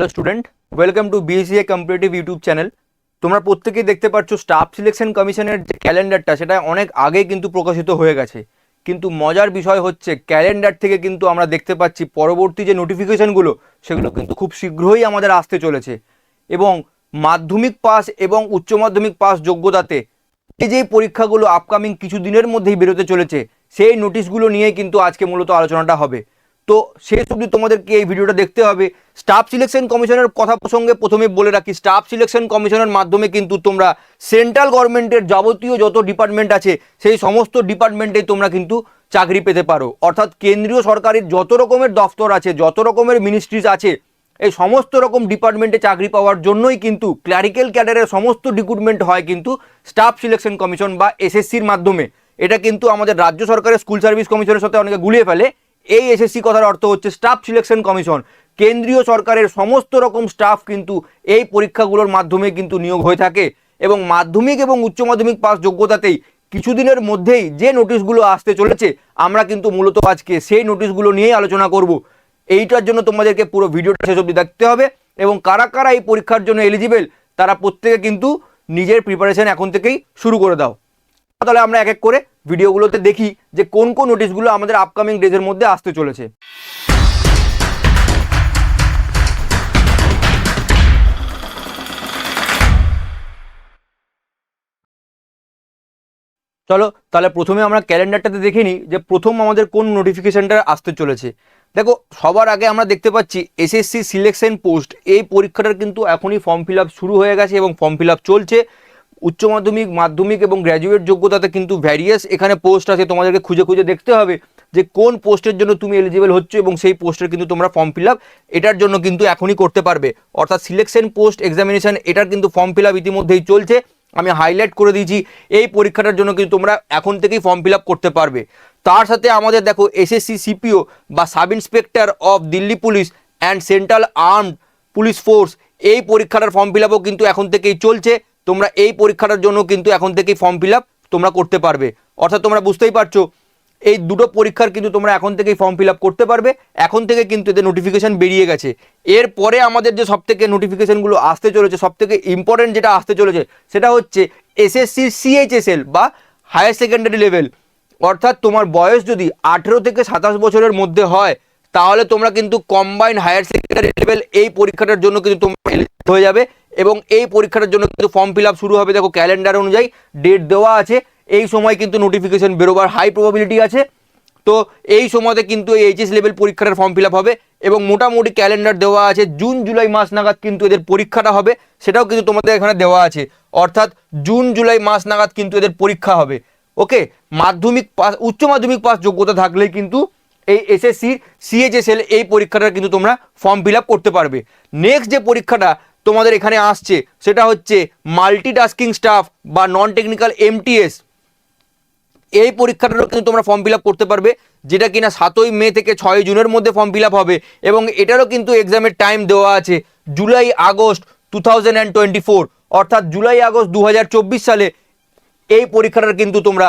Hello student, welcome to BACA competitive YouTube channel. তোমরা প্রত্যেকেই দেখতে পাচ্ছ স্টাফ সিলেকশন কমিশনের যে ক্যালেন্ডারটা, সেটা অনেক আগে কিন্তু প্রকাশিত হয়ে গেছে। কিন্তু মজার বিষয় হচ্ছে, ক্যালেন্ডার থেকে কিন্তু আমরা দেখতে পাচ্ছি পরবর্তী যে নোটিফিকেশনগুলো, সেগুলো কিন্তু খুব শীঘ্রই আমাদের আসতে চলেছে। এবং মাধ্যমিক পাস এবং উচ্চ মাধ্যমিক পাস যোগ্যতাতে এই যে পরীক্ষাগুলো আপকামিং কিছু দিনের মধ্যেই বেরোতে চলেছে, সেই নোটিশগুলো নিয়েই কিন্তু আজকে মূলত আলোচনাটা হবে। তো শেষ অবধি তোমাদেরকে এই ভিডিওটা দেখতে হবে। স্টাফ সিলেকশন কমিশনের কথা প্রসঙ্গে প্রথমে বলে রাখি স্টাফ সিলেকশন কমিশনের মাধ্যমে কিন্তু তোমরা সেন্ট্রাল গভর্নমেন্টের যাবতীয় যত ডিপার্টমেন্ট আছে, সেই সমস্ত ডিপার্টমেন্টেই তোমরা কিন্তু চাকরি পেতে পারো। অর্থাৎ কেন্দ্রীয় সরকারের যত রকমের দফতর আছে, যত রকমের মিনিস্ট্রিজ আছে, এই সমস্ত রকম ডিপার্টমেন্টে চাকরি পাওয়ার জন্যই কিন্তু ক্ল্যারিক্যাল ক্যাডারের সমস্ত রিক্রুটমেন্ট হয় কিন্তু স্টাফ সিলেকশন কমিশন বা এসএসসির মাধ্যমে। এটা কিন্তু আমাদের রাজ্য সরকারের স্কুল সার্ভিস কমিশনের সাথে অনেকে গুলিয়ে ফেলে। এই এসএসসি কথার অর্থ হচ্ছে স্টাফ সিলেকশন কমিশন কেন্দ্রীয় সরকারের সমস্ত রকম স্টাফ কিন্তু এই পরীক্ষাগুলোর মাধ্যমে কিন্তু নিয়োগ হয়ে থাকে এবং মাধ্যমিক এবং উচ্চ মাধ্যমিক পাস যোগ্যতাতেই কিছুদিনের মধ্যেই যে নোটিশগুলো আসতে চলেছে, আমরা কিন্তু মূলত আজকে সেই নোটিশগুলো নিয়েই আলোচনা করব। এইটার জন্য তোমাদেরকে পুরো ভিডিওটা শেষ অবধি দেখতে হবে এবং কারা কারা এই পরীক্ষার জন্য এলিজিবেল তারা প্রত্যেকে কিন্তু নিজের প্রিপারেশন এখন থেকেই শুরু করে দাও। তাহলে আমরা এক এক করে ভিডিওগুলোতে দেখি যে কোন কোন নোটিশগুলো আমাদের আপকামিং ডেজের মধ্যে আসতে চলেছে। চলো, তাহলে প্রথমে আমরা ক্যালেন্ডারটাতে দেখে নিই যে প্রথম আমাদের কোন নোটিফিকেশানটা আসতে চলেছে। দেখো, সবার আগে আমরা দেখতে পাচ্ছি এসএসসি সিলেকশন পোস্ট এই পরীক্ষাটার কিন্তু এখনই ফর্ম ফিল শুরু হয়ে গেছে এবং ফর্ম ফিল চলছে। উচ্চ মাধ্যমিক মাধ্যমিক এবং গ্র্যাজুয়েট যোগ্যতাতে কিন্তু ভ্যারিয়াস এখানে পোস্ট আছে, তোমাদেরকে খুঁজে খুঁজে দেখতে হবে যে কোন পোস্টের জন্য তুমি এলিজিবল হচ্ছে এবং সেই পোস্টের কিন্তু তোমরা ফর্ম ফিল এটার জন্য কিন্তু এখনই করতে পারবে। অর্থাৎ সিলেকশন পোস্ট এক্সামিনেশন এটার কিন্তু ফর্ম ফিল ইতিমধ্যেই চলছে। আমি হাইলাইট করে দিয়েছি, এই পরীক্ষাটার জন্য কিন্তু তোমরা এখন থেকেই ফর্ম ফিল করতে পারবে। তার সাথে আমাদের দেখো এসএসসি সিপিও বা sub inspector of Delhi police and central armed police force এই পরীক্ষাটার ফর্ম ফিল কিন্তু এখন থেকেই চলছে। তোমরা এই পরীক্ষাটার জন্য কিন্তু এখন থেকেই ফর্ম ফিল তোমরা করতে পারবে। অর্থাৎ তোমরা বুঝতেই পারছ, এই দুটো পরীক্ষার কিন্তু তোমরা এখন থেকেই ফর্ম ফিল করতে পারবে। এখন থেকে কিন্তু এদের নোটিফিকেশান বেরিয়ে গেছে। এরপরে আমাদের যে সব থেকে নোটিফিকেশানগুলো আসতে চলেছে সব থেকে ইম্পর্টেন্ট যেটা আসতে চলেছে, সেটা হচ্ছে এসএসসি সিএইচএসএল বা হায়ার সেকেন্ডারি লেভেল অর্থাৎ তোমার বয়স যদি আঠেরো থেকে সাতাশ বছরের মধ্যে হয়, তাহলে তোমরা কিন্তু কম্বাইন হায়ার সেকেন্ডারি লেভেল এই পরীক্ষাটার জন্য কিন্তু তোমরা হয়ে যাবে। এবং এই পরীক্ষাটার জন্য কিন্তু ফর্ম ফিল শুরু হবে, দেখো ক্যালেন্ডার অনুযায়ী ডেট দেওয়া আছে, এই সময় কিন্তু নোটিফিকেশন বেরোবার হাই প্রবাবিলিটি আছে, তো এই সময়তে কিন্তু এই এইচএস লেভেল পরীক্ষাটার ফর্ম ফিল হবে এবং মোটামুটি ক্যালেন্ডার দেওয়া আছে জুন জুলাই মাস নাগাদ কিন্তু এদের পরীক্ষাটা হবে, সেটাও কিন্তু তোমাদের এখানে দেওয়া আছে, অর্থাৎ জুন জুলাই মাস নাগাদ কিন্তু এদের পরীক্ষা হবে ওকে মাধ্যমিক পাস উচ্চ মাধ্যমিক পাস যোগ্যতা থাকলেই কিন্তু এই এসএসসির সিএইচএসএল এই পরীক্ষাটা কিন্তু তোমরা ফর্ম ফিল করতে পারবে। নেক্সট যে পরীক্ষাটা তোমাদের এখানে আসছে, সেটা হচ্ছে মাল্টিটাস্কিং স্টাফ বা নন টেকনিক্যাল এমটিএস এই পরীক্ষাটারও কিন্তু তোমরা ফর্ম ফিল করতে পারবে, যেটা কিনা সাতই মে থেকে ছয় জুনের মধ্যে ফর্ম ফিল হবে এবং এটারও কিন্তু এক্সামের টাইম দেওয়া আছে জুলাই, আগস্ট টু অর্থাৎ জুলাই, আগস্ট দু হাজার চব্বিশ সালে এই পরীক্ষাটার কিন্তু তোমরা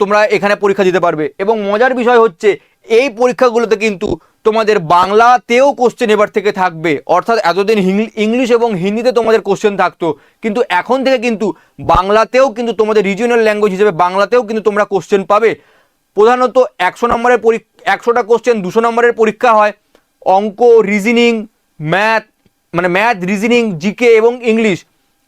তোমরা এখানে পরীক্ষা দিতে পারবে। এবং মজার বিষয় হচ্ছে এই পরীক্ষাগুলোতে কিন্তু তোমাদের বাংলাতেও কোশ্চেন এবার থেকে থাকবে। অর্থাৎ এতদিন ইংলিশ এবং হিন্দিতে তোমাদের কোশ্চেন থাকতো। কিন্তু এখন থেকে কিন্তু বাংলাতেও কিন্তু তোমাদের রিজিওনাল ল্যাঙ্গুয়েজ হিসেবে বাংলাতেও কিন্তু তোমরা কোশ্চেন পাবে। প্রধানত একশো নম্বরের পরীক্ষা একশোটা কোশ্চেন দুশো নম্বরের পরীক্ষা হয়। অঙ্ক রিজনিং ম্যাথ মানে ম্যাথ রিজনিং জিকে এবং ইংলিশ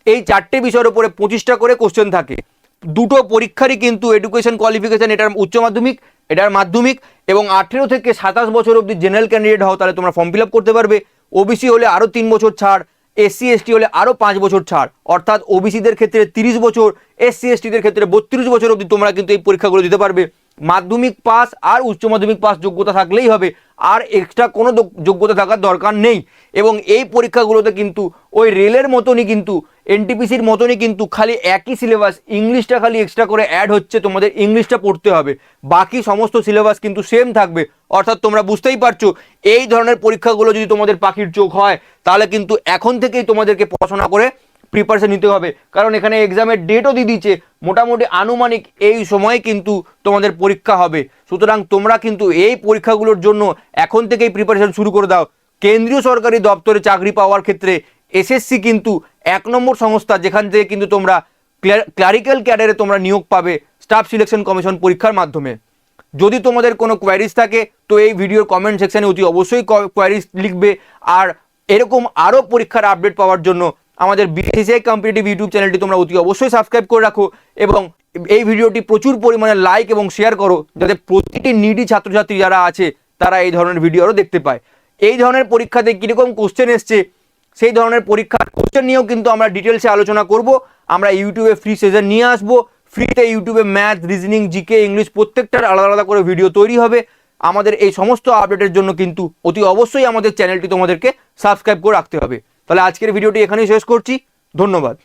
এই চারটে বিষয়ের উপরে পঁচিশটা করে কোশ্চেন থাকে। দুটো পরীক্ষারই কিন্তু এডুকেশন কোয়ালিফিকেশন এটার উচ্চ মাধ্যমিক, এটার মাধ্যমিক এবং আঠেরো থেকে সাতাশ বছর অবধি জেনারেল ক্যান্ডিডেট হও, তাহলে তোমরা ফর্ম ফিল আপ করতে পারবে। ওবিসি হলে আরও তিন বছর ছাড় এসসি এসটি হলে আরও পাঁচ বছর ছাড়। অর্থাৎ ওবিসিদের ক্ষেত্রে তিরিশ বছর এসসি এসটিদের ক্ষেত্রে বত্রিশ বছর অবধি তোমরা কিন্তু এই পরীক্ষাগুলো দিতে পারবে। মাধ্যমিক পাস আর উচ্চ মাধ্যমিক পাস যোগ্যতা থাকলেই হবে, আর এক্সট্রা কোনো যোগ্যতা থাকার দরকার নেই। এবং এই পরীক্ষাগুলোতে কিন্তু ওই রেলের মতনই কিন্তু এনটিপিসির মতনই কিন্তু খালি একই সিলেবাস ইংলিশটা খালি এক্সট্রা করে অ্যাড হচ্ছে, তোমাদের ইংলিশটা পড়তে হবে। বাকি সমস্ত সিলেবাস কিন্তু সেম থাকবে। অর্থাৎ তোমরা বুঝতেই পারছ, এই ধরনের পরীক্ষাগুলো যদি তোমাদের পাখির চোখ হয়, তাহলে কিন্তু এখন থেকেই তোমাদেরকে পড়াশোনা করে প্রিপারেশন নিতে হবে। কারণ এখানে এক্সামের ডেটও দিয়ে দিচ্ছে মোটামুটি আনুমানিক এই সময় কিন্তু তোমাদের পরীক্ষা হবে। সুতরাং তোমরা কিন্তু এই পরীক্ষাগুলোর জন্য এখন থেকেই প্রিপারেশন শুরু করে দাও। কেন্দ্রীয় সরকারি দপ্তরে চাকরি পাওয়ার ক্ষেত্রে এসএসসি কিন্তু এক নম্বর সংস্থা যেখান থেকে কিন্তু তোমরা ক্লারিক্যাল ক্যাডারে তোমরা নিয়োগ পাবে স্টাফ সিলেকশন কমিশন পরীক্ষার মাধ্যমে। যদি তোমাদের কোনো কোয়ারিজ থাকে, তো এই ভিডিওর কমেন্ট সেকশানে অতি অবশ্যই কোয়ারিজ লিখবে। আর এরকম আরও পরীক্ষার আপডেট পাওয়ার জন্য আমাদের বিসিসিআই কম্পিটিটিভ ইউটিউব চ্যানেলটি তোমরা অতি অবশ্যই সাবস্ক্রাইব করে রাখো এবং এই ভিডিওটি প্রচুর পরিমাণে লাইক এবং শেয়ার করো যাতে প্রতিটি নিডি ছাত্রছাত্রী যারা আছে, তারা এই ধরনের ভিডিও আরও দেখতে পায়। এই ধরনের পরীক্ষাতে কীরকম কোশ্চেন এসছে সেই ধরনের পরীক্ষার কোশ্চেন নিয়েও কিন্তু আমরা ডিটেলসে আলোচনা করব। আমরা ইউটিউবে ফ্রি সেশন নিয়ে আসব। ফ্রিতে ইউটিউবে ম্যাথ রিজনিং জিকে ইংলিশ প্রত্যেকটার আলাদা আলাদা করে ভিডিও তৈরি হবে। আমাদের এই সমস্ত আপডেটের জন্য কিন্তু অতি অবশ্যই আমাদের চ্যানেলটি তোমাদেরকে সাবস্ক্রাইব করে রাখতে হবে। তাহলে আজকের ভিডিওটি এখানেই শেষ করছি। ধন্যবাদ।